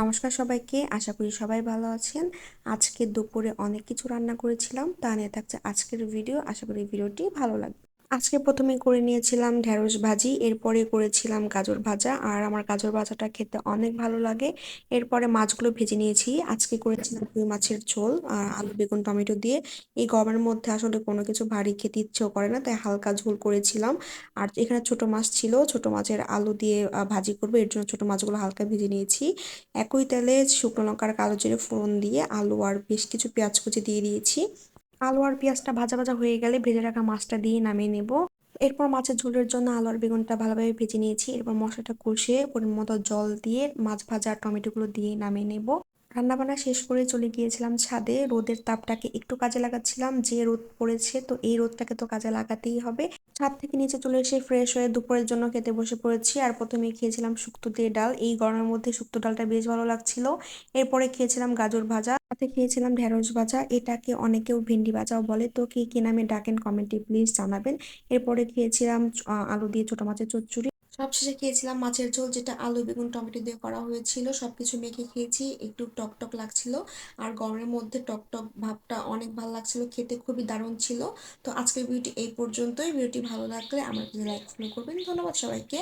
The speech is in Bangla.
নমস্কার সবাইকে, আশা করি সবাই ভালো আছেন। আজকে দুপুরে অনেক কিছু রান্না করেছিলাম, তা নিয়ে থাকছে আজকের ভিডিও আশা করি ভিডিওটি ভালো লাগবে। আজকে প্রথমে করে নিয়েছিলাম ঢেঁড়স ভাজি, এরপরে করেছিলাম গাজর ভাজা, আর আমার গাজর ভাজাটা খেতে অনেক ভালো লাগে। এরপরে মাছগুলো ভেজে নিয়েছি। আজকে করেছিলাম রুই মাছের ঝোল আর আলু, বেগুন, টমেটো দিয়ে। এই গরমের মধ্যে আসলে কোনো কিছু ভারী খেতে ইচ্ছেও করে না, তাই হালকা ঝোল করেছিলাম। আর এখানে ছোট মাছ ছিল, ছোট মাছের আলু দিয়ে ভাজি করব, এর জন্য ছোট মাছগুলো হালকা ভেজে নিয়েছি। একই তেলে শুকনো লঙ্কার কালো জিরে ফোড়ন দিয়ে আলু আর বেশ কিছু পেঁয়াজ কুচি দিয়ে দিয়েছি। আলু আর পেঁয়াজটা ভাজা ভাজা হয়ে গেলে ভেজে রাখা মাছটা দিয়ে নামিয়ে নেব। এরপর মাছের ঝোলের জন্য আলু আর বেগুনটা ভালোভাবে ভেজে নিয়েছি। এরপর মশলাটা কষিয়ে পরিমাণ মতো জল দিয়ে মাছ ভাজা আর টমেটোগুলো দিয়ে নামিয়ে নেব। রান্নাবান্না শেষ করে চলে গিয়েছিলাম ছাদে। রোদের তাপটাকে একটু কাজে লাগাচ্ছিলাম। যে রোদ পড়েছে তো এই রোদটাকে তো কাজে লাগাতেই হবে। ছাদ থেকে নিচে চলে এসে ফ্রেশ হয়ে দুপুরের জন্য খেতে বসে পড়েছি। আর প্রথমে খেয়েছিলাম শুক্তো দিয়ে ডাল। এই গরমের মধ্যে শুক্তো ডালটা বেশ ভালো লাগছিল। এরপরে খেয়েছিলাম গাজর ভাজা। সাথে খেয়েছিলাম ঢেঁড়স ভাজা। এটাকে অনেকেও ভেন্ডি ভাজাও বলে। তো কি কি নামে ডাকেন কমেন্টে প্লিজ জানাবেন। এরপরে খেয়েছিলাম আলু দিয়ে ছোট মাছের চচ্চড়ি। সবশেষে খেয়েছিলাম মাছের ঝোল, যেটা আলু, বেগুন, টমেটো দিয়ে করা হয়েছিল। সব কিছু মেখে খেয়েছি, একটু টকটক টক লাগছিল। আর গরমের মধ্যে টকটক টক ভাবটা অনেক ভালো লাগছিল, খেতে খুবই দারুণ ছিল। তো আজকের ভিডিওটি এই পর্যন্তই। ভিডিওটি ভালো লাগলে আমার লাইক ফলো করবেন। ধন্যবাদ সবাইকে।